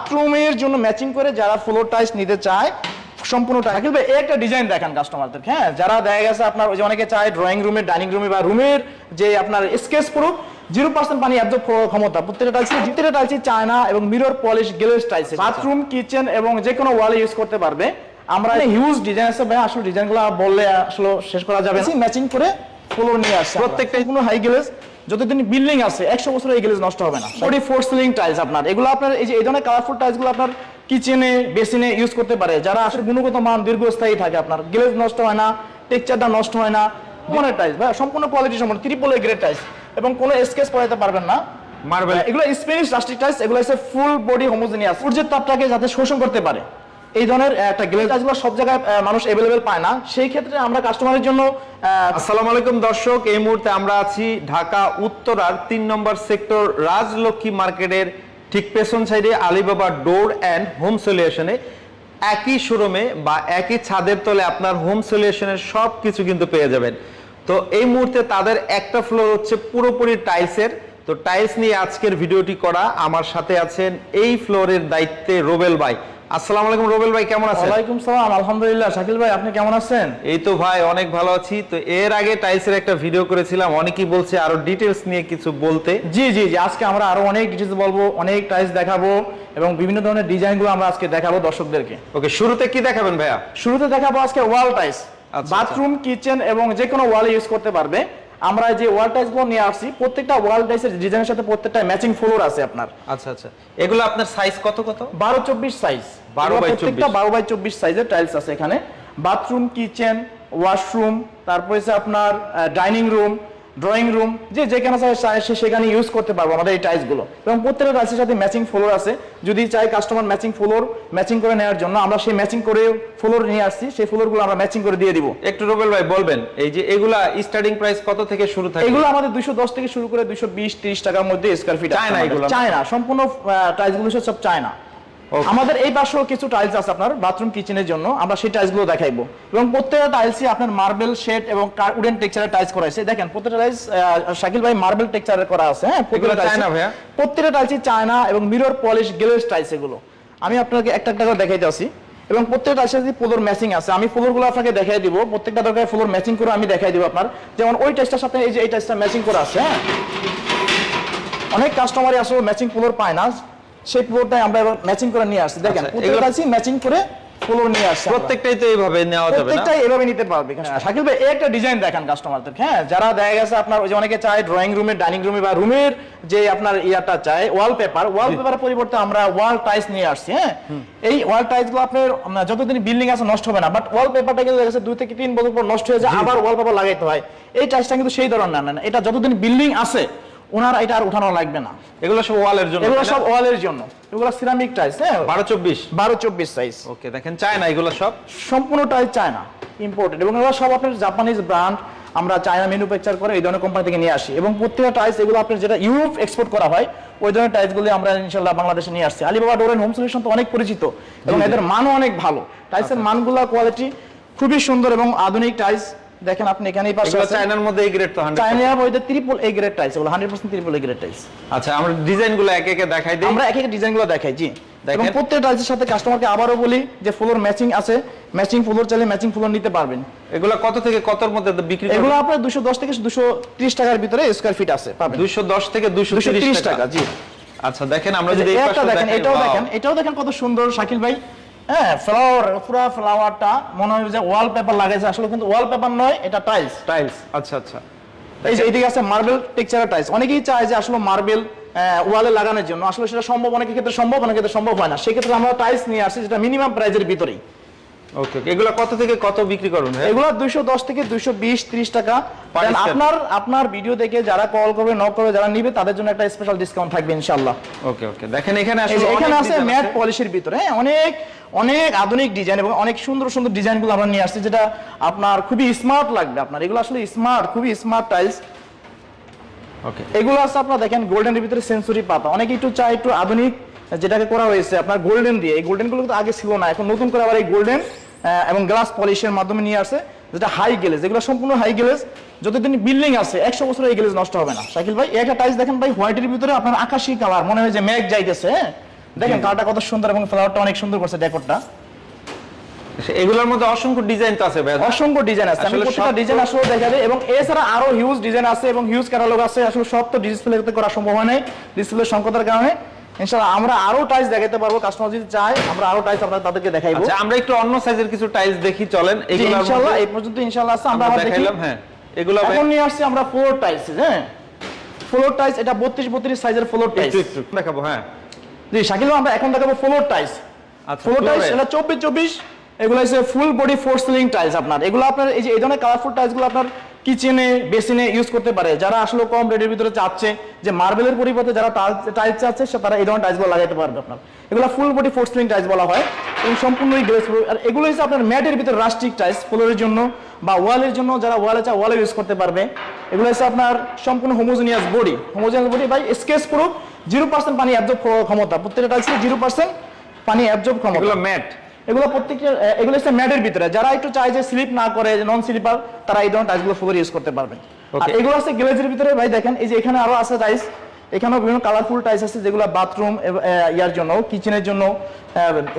বাথরুমের জন্য ম্যাচিং করে যারা ফ্লোর টাইলস নিতে চায় সম্পূর্ণ একটা ডিজাইন দেখান কাস্টমারদের হ্যাঁ? যারা দেখা গেছে আপনার ওই যে অনেকে চায় ড্রয়িং রুমে ডাইনিং রুমে বা রুমের যে আপনার স্কেচ প্রুফ জিরো পার্সেন্ট পানি অ্যাবজর্ব ক্ষমতা। প্রত্যেকটা টাইলস প্রত্যেকটা টাইলস চায়না এবং mirror polish tiles bathroom kitchen এবং যে কোনো ওয়ালে ইউজ করতে পারবে। আমরা হিউজ ডিজাইন আছে ভাই আসলে ডিজাইনগুলো বললে আসলে শেষ করা যাবে ম্যাচিং করে ফ্লোর নিয়ে আসছে প্রত্যেকটা কোনো হাই গ্লেজ যতদিন বিল্ডিং আছে একশো বছর এই গ্লেজ নষ্ট হবে না। ফোর্টি ফোর সিলিং টাইলস আপনার। এগুলো আপনার এই যে এই ধরনের কালারফুল টাইলসগুলো আপনার কিচেনে বেসিনে ইউজ করতে পারে যারা আসলে গুণগত মান দীর্ঘস্থায়ী থাকে আপনার। গ্লেজ নষ্ট হয় না টেক্সচারটা নষ্ট হয় না মনের টাইলস ভাই সম্পূর্ণ কোয়ালিটি সম্পূর্ণ ত্রিপল গ্রেড টাইলস এবং কোনো স্কেচ পড়াতে পারবেন না। মার্বেল এগুলো স্প্যানিশ রাস্টিক টাইলস এগুলো হচ্ছে ফুল বডি হোমোজেনিয়াস সূর্যের তাপটাকে যাতে শোষণ করতে পারে। এই ধরনের একটা গ্লেজ টাইলসগুলো সব জায়গায় মানুষ অ্যাভেলেবেল পায় না। সেই ক্ষেত্রে আমরা কাস্টমারের জন্য আসসালামু আলাইকুম দর্শক, এই মুহূর্তে আমরা আছি ঢাকা উত্তরার তিন নম্বর সেক্টর রাজলক্ষ্মী মার্কেটের ঠিক পেছন সাইডে আলিবাবা ডোর অ্যান্ড হোম সলিউশনে একই শোরুমে বা একই ছাদের তলে আপনার হোম সলিউশনের সব কিছু কিন্তু পেয়ে যাবেন। তো এই মুহূর্তে তাদের একটা ফ্লোর হচ্ছে পুরোপুরি টাইলসের তো টাইলস নিয়ে আজকের ভিডিওটি করা। আমার সাথে আছেন এই ফ্লোরের দায়িত্বে রোবেল ভাই। আসসালামু আলাইকুম রোবেল ভাই কেমন আছেন? ওয়ালাইকুম সালাম আলহামদুলিল্লাহ। শাকিল ভাই আপনি কেমন আছেন? এই তো ভাই অনেক ভালো আছি। তো এর আগে টাইলসের একটা ভিডিও করেছিলাম অনেকেই বলছে আরও ডিটেলস নিয়ে কিছু বলতে। জি জি জি আজকে আমরা আরও অনেক ডিটেলস বলব অনেক টাইলস দেখাবো এবং বিভিন্ন ধরনের ডিজাইনগুলো আমরা আজকে দেখাবো দর্শকদেরকে। ওকে শুরুতে কি দেখাবেন ভাইয়া? শুরুতে দেখাবো আজকে ওয়াল টাইলস। বাথরুম কিচেন এবং যে কোনো ওয়ালে ইউজ করতে পারবে। আমরা যে ওয়াল টাইসগুলো নিয়ে আসছি প্রত্যেকটা ওয়াল টাইসের ডিজাইনের সাথে প্রত্যেকটা ম্যাচিং ফ্লোর আছে আপনার। আচ্ছা আচ্ছা। এগুলো আপনার সাইজ কত কত? বারো চব্বিশ সাইজ বারো বাই প্রত্যেকটা 24 বারো বাই চব্বিশ সাইজের টাইলস আছে এখানে। বাথরুম কিচেন ওয়াশরুম তারপরে আপনার ডাইনিং রুম ড্রয়িং রুম যে যেখানে চায় সে সেখানে ইউজ করতে পারব আমাদের এই টাইলসগুলো। এবং প্রত্যেকটা টাইলসের সাথে ম্যাচিং ফ্লোর আছে। যদি চাই কাস্টমার ম্যাচিং ফ্লোর ম্যাচিং করে নেওয়ার জন্য আমরা সেই ম্যাচিং করে ফ্লোর নিয়ে আসছি সেই ফ্লোরগুলো আমরা ম্যাচিং করে দিয়ে দিব। একটু রোবেল ভাই বলবেন এই যে এগুলা স্টার্টিং প্রাইস কত থেকে শুরু থাকে? এগুলো আমাদের দুইশো দশ থেকে শুরু করে দুইশো বিশ ত্রিশ টাকার মধ্যে স্কোয়ার ফিট চায় না এগুলো? চায়না সম্পূর্ণ টাইলসগুলো সব চায়না। Okay. আমাদের এই পাশেও কিছু টাইলস আছে আপনার বাথরুম কিচেনের জন্য। আমরা সেই টাইলসগুলো দেখাইবো। এবং প্রত্যেকটা টাইলসই আপনার মার্বেল শেড এবং উডেন টেক্সচারের টাইলস করা আছে দেখেন প্রত্যেকটা টাইলস শাকিল ভাই মার্বেল টেক্সচারের করা আছে হ্যাঁ? প্রত্যেকটা ভাইয়া? প্রত্যেকটা টাইলসই চায়না এবং মিরর পলিশ গ্লেজ টাইলস এগুলো। আমি আপনাকে একটা একটা করে দেখাইতে আসি। এবং প্রত্যেকটা টাইলসের যদি ফ্লোর ম্যাচিং আছে আমি ফ্লোরগুলো আপনাকে দেখাই দিব। প্রত্যেকটা দরকার ফ্লোর ম্যাচিং করে আমি দেখাই দিব আপনার। যেমন ওই টাইলসটার সাথে এই যে এই টাইলসটা ম্যাচিং করা আছে হ্যাঁ? অনেক কাস্টমারই আসলে ম্যাচিং ফ্লোর পায় না। সেই ফ্লোরটাই আমরা এবার ম্যাচিং করে নিয়ে আসছি। দেখেন এগুলো- টাইলসই ম্যাচিং করে ফ্লোর নিয়ে আসছে প্রত্যেকটাই তো এইভাবে নেওয়া যাবে না? প্রত্যেকটাই এভাবে নিতে পারবে। শাকিল ভাই এই একটা ডিজাইন দেখান কাস্টমারদের হ্যাঁ যারা দেখা গেছে আপনার ওই যে অনেকে চায় ড্রয়িং রুমে ডাইনিং রুমে বা রুমের যে আপনার ইয়াটা চায় ওয়ালপেপার ওয়ালপেপারের পরিবর্তে আমরা ওয়াল টাইলস নিয়ে আসছি হ্যাঁ? এই ওয়াল টাইলসগুলো আপনার যতদিন বিল্ডিং আছে নষ্ট হবে না বাট ওয়ালপেপারটা কিন্তু দেখা গেছে দুই থেকে তিন বছর পর নষ্ট হয়ে যায় আবার ওয়ালপেপার লাগাইতে হয়। এই টাইলসটা কিন্তু সেই ধরনের না না এটা যতদিন বিল্ডিং আছে ওনার এটা আর উঠানো লাগবে না। এগুলো সব ওয়ালের জন্য এগুলো সব ওয়ালের জন্য। এগুলো সিরামিক টাইলস হ্যাঁ? বারো চব্বিশ। বারো চব্বিশ সাইজ ওকে দেখেন চায় না এগুলো সব? সম্পূর্ণ টাইলস চায়না ইম্পোর্টেড এবং এগুলো সব আপনার জাপানিজ ব্র্যান্ড আমরা চায়না ম্যানুফ্যাকচার করে এই ধরনের কোম্পানি থেকে নিয়ে আসি। এবং প্রত্যেকটা টাইলস এগুলো আপনার যেটা ইউরোপ এক্সপোর্ট করা হয় ওই ধরনের টাইলসগুলি আমরা ইনশাল্লাহ বাংলাদেশে নিয়ে আসছি। আলিবাবা ডোর হোম সলিউশন তো অনেক পরিচিত এবং এদের মানও অনেক ভালো। টাইলসের মানগুলো কোয়ালিটি খুবই সুন্দর এবং আধুনিক টাইলস দেখেন আপনি এখানেই পাশে আছে চায়নার মধ্যে এই গ্রেড তো হান্ড্রেড চায়না বইতে ট্রিপল এ গ্রেড টাইলস এগুলো hundred percent triple A grade tiles আচ্ছা আমরা ডিজাইনগুলো একে একে দেখাই দিই। আমরা এক এক ডিজাইনগুলো দেখাই জি। দেখেন। এবং প্রত্যেকটা টাইলসের সাথে কাস্টমারকে আবারও বলি যে ফ্লোর ম্যাচিং আছে ম্যাচিং ফ্লোর চাইলে ম্যাচিং ফ্লোর নিতে পারবেন। এগুলো কত থেকে কতর মধ্যে বিক্রি এগুলো আপনার দুশো দশ থেকে দুশো ত্রিশ টাকার ভিতরে স্কোয়ার ফিট আছে পাবেন। দুইশো দশ থেকে দুইশো দুশো ত্রিশ টাকা। জি। আচ্ছা দেখেন আমরা যদি এই পাশটা দেখেন এটাও দেখেন এটাও দেখেন কত সুন্দর শাকিল ভাই। হ্যাঁ ফ্লাওয়ার পুরো ফ্লাওয়ারটা মনে হয় যে ওয়াল পেপার লাগাইছে। আসলে কিন্তু ওয়াল পেপার নয় এটা টাইলস টাইলস আচ্ছা আচ্ছা। এই যে এইদিকে আছে মার্বেল টেক্সচারের টাইলস অনেকেই চায় যে আসলে মার্বেল ওয়ালে লাগানোর জন্য। আসলে সেটা সম্ভব অনেক ক্ষেত্রে সম্ভব অনেক ক্ষেত্রে সম্ভব হয় না। সেক্ষেত্রে আমরা টাইলস নিয়ে আসি যেটা মিনিমাম প্রাইজের ভিতরেই। ওকে এগুলো কত থেকে কত বিক্রি করুন এগুলো দুইশো দশ থেকে দুইশো বিশ ত্রিশ টাকা. আপনার আপনার ভিডিও দেখে যারা কল করবে নক করবে যারা নিবে তাদের জন্য একটা স্পেশাল ডিসকাউন্ট থাকবে ইনশাল্লাহ ওকে ওকে দেখেন এখানে আসলে এখানে আছে ম্যাট পলিশের ভিতরে। হ্যাঁ অনেক অনেক আধুনিক ডিজাইন এবং অনেক সুন্দর সুন্দর ডিজাইনগুলো আমরা নিয়ে আসছি যেটা আপনার খুবই স্মার্ট লাগবে আপনার। এগুলো আসলে স্মার্ট খুবই স্মার্ট টাইলস ওকে এগুলো আছে আপনার দেখেন গোল্ডেনের ভিতরে সেঞ্চুরি পাতা। অনেকে একটু চায় একটু আধুনিক যেটাকে করা হয়েছে আপনার গোল্ডেন দিয়ে। এই গোল্ডেনগুলো কিন্তু আগে ছিল না এখন নতুন করে আবার এই গোল্ডেন এবং গ্লাস পলিশের মাধ্যমে নিয়ে আসে যেটা হাই গ্লেজ এগুলো সম্পূর্ণ হাই গ্লেজ যতদিন বিল্ডিং আছে একশো বছর এই গ্লেজ নষ্ট হবে না। শাকিল ভাই একটা টাইলস দেখেন ভাই হোয়াইটের ভিতরে আপনার আকাশি কালার মনে হয় যে মেঘ যাইতেছে হ্যাঁ? দেখেন কালারটা কত সুন্দর এবং ফ্লাওয়ারটা অনেক সুন্দর করছে ডেকোরটা এগুলোর মধ্যে অসংখ্য ডিজাইন তো আছে ভাইয়া অসংখ্য ডিজাইন আছে। আমি প্রত্যেকটা ডিজাইন আসলে দেখাবে এবং এছাড়া আরও হিউজ ডিজাইন আছে এবং হিউজ ক্যাটালগ আছে। আসলে সব তো ডিসপ্লে করা সম্ভব হয় নাই ডিসপ্লে সংকটের কারণে। ইনশাআল্লাহ আমরা আরও টাইলস দেখাতে পারব কাস্টমার যদি চায় আমরা আরও টাইলস আপনাদের তাদেরকে দেখাইবো। আচ্ছা আমরা একটু অন্য সাইজের কিছু টাইলস দেখি চলেন জি, এগুলোর ইনশাআল্লাহ এই পর্যন্ত ইনশাআল্লাহ আছে আমরা দেখাইলাম হ্যাঁ এগুলো এখন নিয়ে আসছি আমরা ফ্লোর টাইলস হ্যাঁ? ফ্লোর টাইলস এটা 32 32 সাইজের ফ্লোর টাইলস একটু একটু দেখাবো হ্যাঁ। জি শাকিল আমরা এখন দেখাবো ফ্লোর টাইলস আচ্ছা ফ্লোর টাইলস এটা 24 24 এগুলো হচ্ছে full body porcelain tiles আপনার। এগুলো আপনার এই যে এই ধরনের কালারফুল টাইলসগুলো আপনার কিচেনে বেসিনে ইউজ করতে পারে। যারা আসলে কম রেটের ভিতরে চাচ্ছে, যে মার্বেলের পরিবর্তে যারা টাইলস চাচ্ছে, সে তারা এই ধরনের টাইলসগুলো লাগাইতে পারবে আপনার। এগুলো full body porcelain tiles বলা হয়। এবং সম্পূর্ণই গ্লেস আর এগুলো হচ্ছে আপনার ম্যাটের ভিতরে রাস্টিক টাইলস ফ্লোরের জন্য বা ওয়ালের জন্য যারা ওয়ালে চায় ওয়ালে ইউজ করতে পারবে। এগুলো হচ্ছে আপনার সম্পূর্ণ homogeneous body homogeneous body by scratch proof zero percent পানি অ্যাবজর্ব ক্ষমতা। প্রত্যেকটা টাইলসে জিরো পার্সেন্ট পানি অ্যাবজর্ব ক্ষমতা। ম্যাট এগুলো প্রত্যেকটা এগুলো হচ্ছে ম্যাটের ভিতরে। যারা একটু চায় যে স্লিপ না করে নন স্লিপার তারা এই ধরনের টাইলসগুলো ফুল ইউজ করতে পারবে। আর Okay. এগুলো আছে গ্লেজের ভিতরে ভাই দেখেন এই যে এখানে আরও আছে টাইলস এখানেও বিভিন্ন কালারফুল টাইলস আছে যেগুলো বাথরুম ইয়ার জন্য কিচেনের জন্য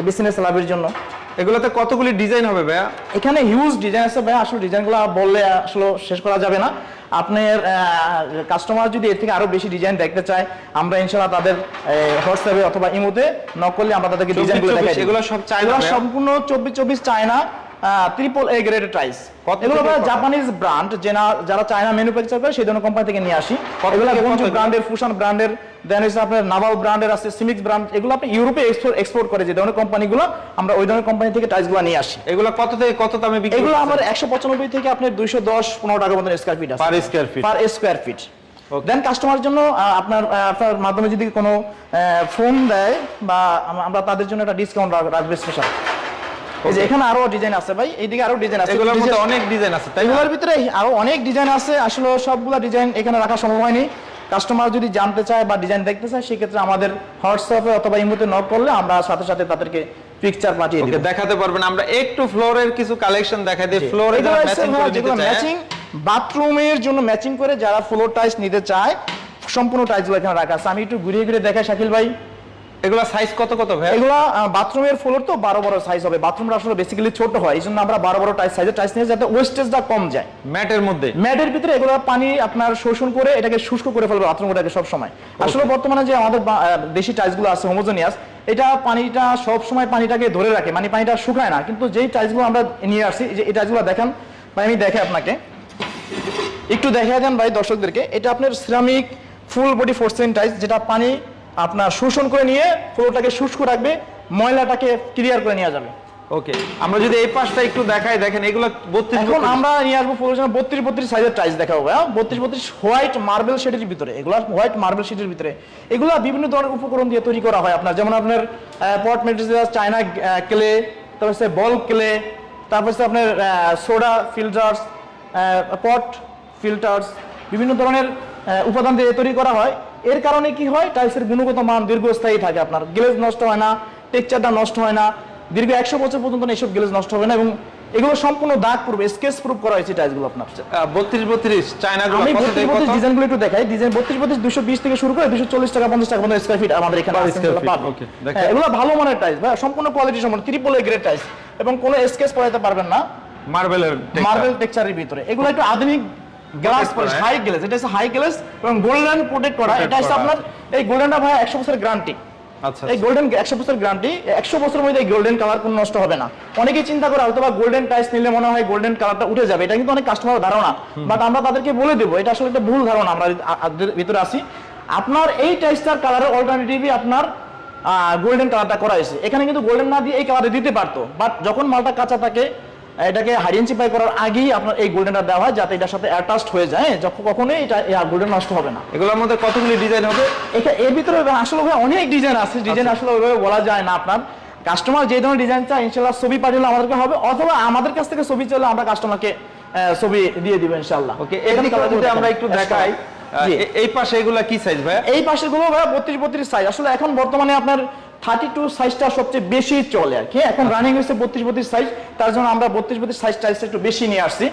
বিসিনেস স্ল্যাবের জন্য। এগুলোতে কতগুলি ডিজাইন হবে ভাইয়া? এখানে হিউজ ডিজাইন আছে ভাই আসলে ডিজাইনগুলো বললে আসলে শেষ করা যাবে না। আপনার কাস্টমার যদি এর থেকে আরও বেশি ডিজাইন দেখতে চায় আমরা ইনশাআল্লাহ তাদের হোয়াটসঅ্যাপে অথবা ইমোতে নক করলে আমরা তাদেরকে ডিজাইনগুলো দেখাই এগুলো সব চায়না সম্পূর্ণ চব্বিশ চব্বিশ চায়না ট্রিপল এ গ্রেডের টাইস এগুলো? জাপানিজ ব্র্যান্ড যেনা যারা চায়না ম্যানুফ্যাকচার করে সেই ধরনের কোম্পানি থেকে নিয়ে আসি এগুলো গঞ্জু ব্র্যান্ডের ফুশন ব্র্যান্ডের দেন হচ্ছে আপনার নাভাল ব্র্যান্ডের আছে সিমিক্স ব্র্যান্ড এগুলো আপনি ইউরোপে এক্সপোর্ট এক্সপোর্ট করে যে ধরনের কোম্পানিগুলো আমরা ওই ধরনের কোম্পানি থেকে টাইসগুলো নিয়ে আসি এগুলো কত থেকে কত দামে বিক্রি এগুলো? আমার একশো পঁচানব্বই থেকে আপনার দুইশো দশ পনেরো টাকার মতন স্কোয়ার ফিট আছে Per square feet? Per square feet. Then customer জন্য আপনার আপনার মাধ্যমে যদি কোনো ফোন দেয় বা আমরা তাদের জন্য একটা ডিসকাউন্ট রাখবে স্পেশাল এই যে. এখানে আরও ডিজাইন আছে ভাই এইদিকে আরও ডিজাইন আছে। এগুলোর মধ্যে অনেক ডিজাইন আছে তাই এগুলোর ভিতরে আরও অনেক ডিজাইন আছে আসলে সবগুলা ডিজাইন এখানে রাখা সম্ভব হয়নি। কাস্টমার যদি জানতে চায় বা ডিজাইন দেখতে চায় সেক্ষেত্রে আমাদের হোয়াটসঅ্যাপে অথবা ইমোতে নক করলে আমরা সাথে সাথে তাদেরকে পিকচার পাঠিয়ে দিই দেখাতে পারবেন। আমরা একটু ফ্লোরের কিছু কালেকশন দেখাই দিই। ফ্লোরে ম্যাচিং বাথরুমের জন্য ম্যাচিং করে যারা ফ্লোর টাইলস নিতে চায় সম্পূর্ণ টাইলসগুলো এখানে রাখা আছে। আমি একটু ঘুরিয়ে ঘুরে দেখাই শাকিল ভাই। এগুলো সাইজ কত কত ভাই এগুলো বাথরুমের ফ্লোর তো বারো বড় সাইজ হবে। বাথরুমটা আসলে বেসিক্যালি ছোট হয় এই জন্য আমরা বারো বড় টাইস সাইজের টাইস নিয়ে যাতে ওয়েস্টেজটা কম যায়। ম্যাটের মধ্যে? ম্যাটের ভিতরে এগুলো পানি আপনার শোষণ করে এটাকে শুষ্ক করে ফেলবে বাথরুমটাকে সব সময় আসলে বর্তমানে যে আমাদের দেশি টাইলসগুলো আছে হোমোজেনিয়াস এটা পানিটা সব সময় পানিটাকে ধরে রাখে মানে পানিটা শুকায় না। কিন্তু যেই টাইসগুলো আমরা নিয়ে আসছি এই যে এই টাইলসগুলো দেখেন ভাই আমি দেখে আপনাকে। একটু দেখা দেন ভাই দর্শকদেরকে। এটা আপনার ceramic full body porcelain tiles যেটা পানি আপনার শোষণ করে নিয়ে ফ্লোরটাকে শুষ্ক রাখবে ময়লাটাকে ক্লিয়ার করে নেওয়া যাবে। ওকে আমরা যদি এই পাশটা একটু দেখাই দেখেন এগুলো বত্রিশ এখন আমরা নিয়ে আসব প্রয়োজন বত্রিশ বত্রিশ সাইজের টাইলস দেখাবো হ্যাঁ বত্রিশ বত্রিশ হোয়াইট মার্বেল শেডের ভিতরে এগুলো হোয়াইট মার্বেল শেডের ভিতরে। এগুলো বিভিন্ন ধরনের উপকরণ দিয়ে তৈরি করা হয় আপনার যেমন আপনার পট মেটেরিয়াল চায়না ক্লে তারপর হচ্ছে বল ক্লে তারপর হচ্ছে আপনার সোডা ফিল্টার্স পট ফিল্টার্স বিভিন্ন ধরনের উপাদান দিয়ে তৈরি করা হয়। এর কারণে কি হয়? টাইলসের গুণগত মান দীর্ঘস্থায়ী থাকে আপনার। গ্লেজ নষ্ট হয় না টেক্সচারটা নষ্ট হয় না দীর্ঘ একশো বছর পর্যন্ত এইসব গ্লেজ নষ্ট হবে না এবং এগুলো সম্পূর্ণ দাগ প্রুফ স্কেচ প্রুফ করা হয়েছে টাইলসগুলো আপনার বত্রিশ বত্রিশ চায়না আমি বত্রিশ বত্রিশ ডিজাইনগুলো একটু দেখাই। ডিজাইন বত্রিশ বত্রিশ দুশো বিশ থেকে শুরু করে দুশো চল্লিশ টাকা পঞ্চাশ টাকা পর্যন্ত স্কোয়ার ফিট আমাদের এখানে। হ্যাঁ, এগুলো ভালো মানের টাইলস ভাই সম্পূর্ণ কোয়ালিটি সম্পূর্ণ ত্রিপল এ গ্রেড টাইলস। এবং কোনো স্কেচ পড়াতে পারবেন না। মার্বেলের মার্বেল টেক্সচারের ভিতরে। এগুলো একটু আধুনিক গ্লাস হ্যাঁ? হাই গ্লাস এটা হচ্ছে হাই গ্লাস এবং গোল্ডেন প্রোটেক্ট করা। এটা হচ্ছে আপনার এই গোল্ডেনটা ভাই একশো বছরের গ্যারান্টি আচ্ছা এই গোল্ডেন গ্যারান্টি একশো বছরের মধ্যে এই গোল্ডেন কালার কোনো নষ্ট হবে না। অনেকেই চিন্তা করে হয়তো বা গোল্ডেন টাইস নিলে মনে হয় গোল্ডেন কালারটা উঠে যাবে। এটা কিন্তু অনেক কাস্টমার ধারণা। বাট আমরা তাদেরকে বলে দেবো এটা আসলে একটা ভুল ধারণা আমরা ভিতরে আসি আপনার এই টাইসটার কালারের অল্টারনেটিভই আপনার গোল্ডেন কালারটা করা হয়েছে। এখানে কিন্তু গোল্ডেন না দিয়ে এই কালারে দিতে পারতো। বাট যখন মালটা কাঁচা থাকে এটাকে চিপাই করার আগেই আপনার এই গোল্ডেনটা দেওয়া হয় যাতে এটার সাথে অ্যাটাচড হয়ে যায় হ্যাঁ, যখন কখনোই এটা গোল্ডেন নষ্ট হবে না। এগুলোর মধ্যে কতগুলি ডিজাইন হবে? এটা এর ভিতরে আসলে ভাই অনেক ডিজাইন আছে। ডিজাইন আসলে ওইভাবে বলা যায় না আপনার। কাস্টমার যে ধরনের ডিজাইন চায় ইনশাল্লাহ ছবি পাঠালে আমাদেরকে হবে অথবা আমাদের কাছ থেকে ছবি চাইলে আমরা কাস্টমারকে ছবি দিয়ে দিব ইনশাল্লাহ। ওকে যদি আমরা একটু দেখাই এই পাশে এগুলা কি সাইজ ভাই এই পাশে গুলো ভাই বত্রিশ বত্রিশ সাইজ আসলে এখন বর্তমানে আপনার থার্টি টু সাইজটা সবচেয়ে বেশি চলে আর কি। এখন রানিং হয়েছে বত্রিশ বত্রিশ সাইজ তার জন্য আমরা বত্রিশ বত্রিশ সাইজ টাইজটা একটু বেশি নিয়ে আসছি।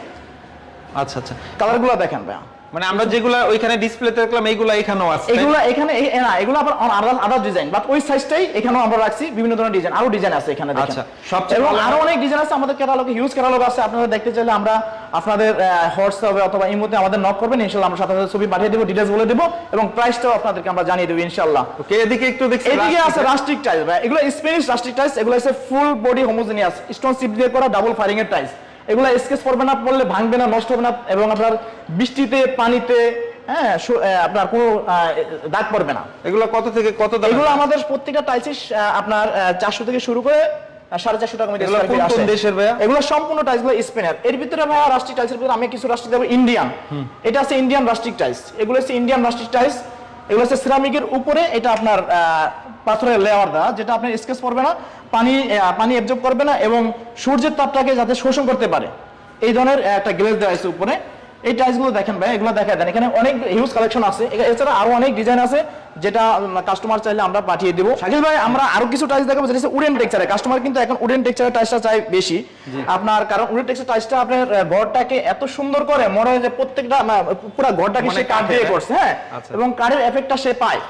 আচ্ছা আচ্ছা। কালারগুলো দেখেন ভাইয়া। মানে আমরা যেগুলা ওইখানে ডিসপ্লেতে দেখলাম এইগুলা এখানেও আছে? এগুলো এখানে না এগুলো আবার আলাদা আদার ডিজাইন বাট ওই সাইজটাই এখানেও আমরা রাখছি বিভিন্ন ধরনের ডিজাইন আরও ডিজাইন আছে এখানে দেখেন। আচ্ছা, সবচেয়ে এবং আরও অনেক ডিজাইন আছে আমাদের ক্যাটালগে হিউজ ক্যাটালগ আছে আপনারা দেখতে চাইলে আমরা আপনাদের হোয়াটসঅ্যাপে অথবা ইমোতে আমাদের নক করবেন ইনশাআল্লাহ আমরা সাথে সাথে ছবি পাঠিয়ে দেবো ডিটেলস বলে দেবো এবং প্রাইসটাও আপনাদেরকে আমরা জানিয়ে দেবো ইনশাআল্লাহ ওকে এদিকে একটু দেখছি এদিকে আছে রাস্টিক টাইলস ভাই। এগুলো স্প্যানিশ রাস্টিক টাইলস এগুলো আছে full body homogeneous stone chip দিয়ে করা ডাবল ফায়ারিং এর টাইলস এগুলো স্কেচ পড়বে না পড়লে ভাঙবে না নষ্ট হবে না এবং আপনার বৃষ্টিতে পানিতে হ্যাঁ আপনার কোনো দাগ পড়বে না। এগুলো কত থেকে কত দাম? এগুলো আমাদের প্রত্যেকটা আপনার চারশো থেকে শুরু করে সাড়ে চারশো টাকা এগুলো square কোন feet কোন আসে। দেশের ভাইয়া? এগুলো সম্পূর্ণ টাইলস স্পেনের এর ভিতরে ভাইয়া রাস্টিক টাইলসের ভিতরে আমি কিছু রাস্টিক দেবো ইন্ডিয়ান এটা আছে ইন্ডিয়ান রাস্টিক টাইলস এগুলো হচ্ছে ইন্ডিয়ান টাইলস এগুলো হচ্ছে সিরামিকের উপরে এটা আপনার আহ, পাথরের লেয়ার দেওয়া যেটা আপনার স্কেচ পড়বে না। পানি পানি অ্যাবজর্ব করবে না এবং সূর্যের তাপটাকে যাতে শোষণ করতে পারে। এই ধরনের একটা গ্লেজ দেওয়া হয়েছে উপরে। এই টাইলসগুলো দেখেন ভাই এগুলো দেখা দেন। এখানে অনেক হিউজ কালেকশন আছে। এছাড়া আরও অনেক ডিজাইন আছে যেটা কাস্টমার চাইলে আমরা পাঠিয়ে দেবো। শাকিল ভাই আমরা আরও কিছু টাইলস দেখাবো যেটা হচ্ছে উডেন টেক্সচারে কাস্টমার কিন্তু এখন উডেন টেক্সচারের টাইলসটা চাই বেশি। আপনার কারণ উডেন টেক্সচার টাইলসটা আপনার ঘরটাকে এত সুন্দর করে মনে হয় যে প্রত্যেকটা পুরো ঘরটাকে সে কাঠ দিয়ে করছে হ্যাঁ? আচ্ছা। এবং কাঠের এফেক্টটা সে পায়।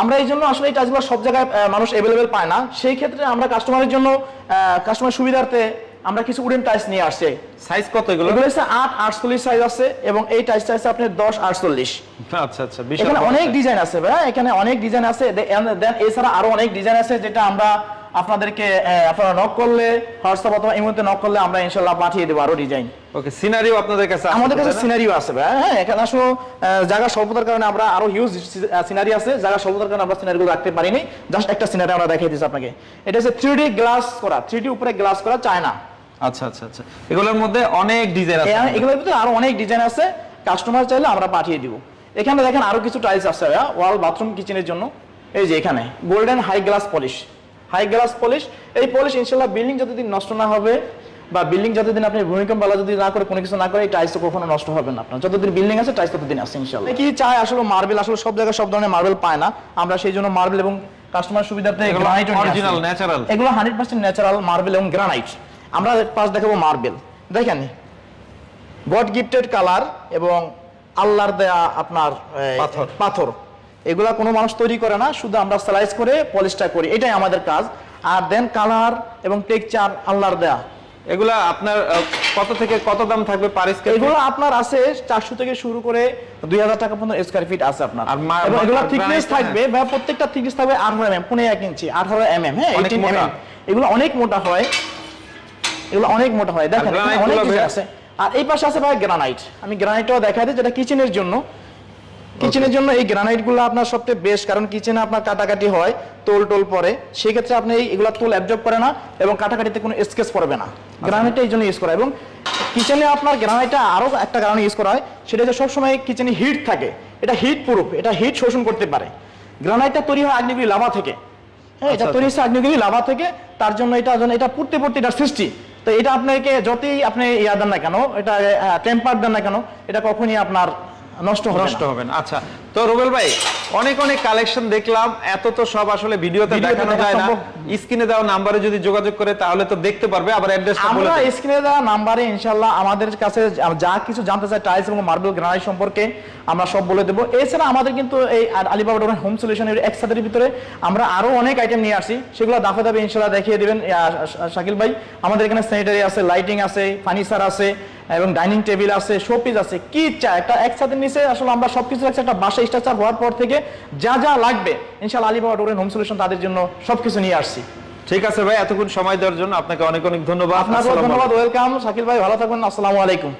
আমরা এই জন্য আসলে এই টাইলসগুলো সব জায়গায় মানুষ অ্যাভেলেবেল পায় না। সেই ক্ষেত্রে আমরা কাস্টমারের জন্য কাস্টমার সুবিধার্থে আমরা কিছু উডেন টাইলস নিয়ে আসছি। সাইজ কত এগুলো? এগুলো হচ্ছে আট আটচল্লিশ সাইজ আছে এবং এই টাইসটা আছে আপনার দশ আটচল্লিশ। আচ্ছা আচ্ছা বিশাল এখানে অনেক ডিজাইন আছে ভাই এখানে অনেক ডিজাইন আছে। দেন এছাড়া আরও অনেক ডিজাইন আছে যেটা আমরা আপনাদেরকে আপনারা নক করলে হোয়াটসঅ্যাপ অথবা এই মুহূর্তে নক করলে আমরা ইনশাল্লাহ পাঠিয়ে দেবো আরও ডিজাইন ওকে সিনারিও আপনাদের কাছে আছে আমাদের কাছে সিনারিও আছে ভাই হ্যাঁ এখানে আসলে জায়গা স্বল্পতার কারণে আমরা আরও হিউজ সিনারি আছে। জায়গা স্বল্পতার কারণে আমরা সিনারিগুলো রাখতে পারিনি। জাস্ট একটা সিনারি আমরা দেখিয়ে দিচ্ছি আপনাকে। এটা হচ্ছে থ্রি ডি গ্লাস করা। থ্রি ডি উপরে গ্লাস করা চায়না। আচ্ছা আচ্ছা আচ্ছা। এগুলোর মধ্যে অনেক ডিজাইন আছে। এগুলোর ভিতরে আরও অনেক ডিজাইন আছে। কাস্টমার চাইলে আমরা পাঠিয়ে দিব। এখানে দেখেন আরও কিছু টাইলস আছে ওয়াল বাথরুম কিচেনের জন্য। এই যে এখানে golden high gloss polish high gloss polish এই পলিশ ইনশাল্লাহ বিল্ডিং যতদিন নষ্ট না হবে বা বিল্ডিং যতদিন আপনি ভূমিকম্প বালা যদি না করে কোনো কিছু না করে এই টাইলস কখনো নষ্ট হবে না আপনার। যতদিন বিল্ডিং আছে টাইলস ততদিন আছে ইনশাল্লাহ কি চায় আসলে মার্বেল আসলে সব জায়গায় সব ধরনের মার্বেল পায় না। আমরা সেই জন্য মার্বেল এবং কাস্টমার এগুলো গ্রানাইট original, natural। এগুলো হান্ড্রেড পার্সেন্ট ন্যাচারাল মার্বেল এবং গ্রানাইট আমরা পাশ দেখাবো মার্বেল। দেখেন গড গিফটেড কালার এবং আল্লাহর দেয়া আপনার পাথর। এগুলা কোনো মানুষ তৈরি করে না শুধু আমরা স্লাইস করে পলিশটা করি। এটাই আমাদের কাজ। আর দেন কালার এবং টেক্সচার আল্লাহর দেয়া। এগুলা আপনার কত থেকে কত দাম থাকবে পার স্কয়ার এগুলো আপনার আছে চারশো থেকে শুরু করে দুই হাজার টাকা পর্যন্ত স্কোয়ার ফিট আছে আপনার। আর এগুলো থিকনেস থাকবে বা প্রত্যেকটা থিকনেস থাকবে আঠারো এম এম পনেরো এক ইঞ্চি আঠারো এম এম হ্যাঁ 18 মোটা। mm এগুলো অনেক মোটা হয়। এগুলো অনেক মোটা হয়। দেখেন অনেক কিছু আছে। আর এই পাশে আছে ভাই গ্রানাইট আমি গ্রানাইটটাও দেখা দিই যেটা কিচেনের জন্য। কিচেনের জন্য এই গ্রানাইটগুলো আপনার সবচেয়ে বেস্ট কারণ কিচেনে আপনার কাটাকাটি হয় তোল টোল পরে। সেই ক্ষেত্রে আপনি এই- এগুলা তোল অ্যাবজর্ব করে না এবং কাটাকাটিতে কোনো স্কেচ পড়বে না। গ্রানাইটটা এই জন্য ইউজ করা এবং কিচেনে আপনার গ্রানাইটটা আরও একটা কারণে ইউজ করা হয় সেটা হচ্ছে সবসময় কিচেনে হিট থাকে। এটা হিট প্রুফ এটা হিট শোষণ করতে পারে। গ্রানাইটটা তৈরি হয় আগ্নেয়গিরি লাভা থেকে। হ্যাঁ এটা আচ্ছা, তৈরি হচ্ছে আগ্নেয়গিরি লাভা থেকে। তার জন্য এটা এটা পড়তে পড়তে এটা সৃষ্টি। তো এটা আপনাকে যতই আপনি ইয়া দেন না কেন, এটা টেম্পার দেন না কেন, এটা কখনই আপনার নষ্ট নষ্ট হবে না। আচ্ছা তো রুবেল ভাই অনেক অনেক কালেকশন দেখলাম। এত তো সব আসলে ভিডিওতে দেখানো যায় না। স্ক্রিনে দেওয়া নাম্বারে যদি যোগাযোগ করে তাহলে তো দেখতে পারবে। আবার অ্যাড্রেসটা বলে আমরা স্ক্রিনে দেওয়া নাম্বারে ইনশাল্লাহ আমাদের কাছে যা- কিছু জানতে চাই টাইলস এবং মার্বেল গ্রানাইট সম্পর্কে আমরা সব বলে দেবো। এছাড়া আমাদের কিন্তু এই আলিবাবা হোম সলিউশনের একসাথের ভিতরে আমরা আরও অনেক আইটেম নিয়ে আসি সেগুলো দাফে দাফে ইনশাল্লাহ দেখিয়ে দিবেন। শাকিল ভাই আমাদের এখানে স্যানিটারি আছে লাইটিং আছে ফার্নিচার আছে। এবং ডাইনিং টেবিল আছে শোপিস আছে কি চাই? একটা একসাথে নিচে আসলে আমরা সবকিছু রাখছি একটা বাসা স্ট্রাকচার হওয়ার পর থেকে যা যা লাগবে ইনশাল্লাহ আলিবাবা ডোরেন হোম সলিউশন তাদের জন্য সবকিছু নিয়ে আসছি। ঠিক আছে ভাই এতক্ষণ সময় দেওয়ার জন্য আপনাকে অনেক অনেক ধন্যবাদ। আপনার ধন্যবাদ ওয়েলকাম শাকিল ভাই ভালো থাকবেন আসসালামু আলাইকুম।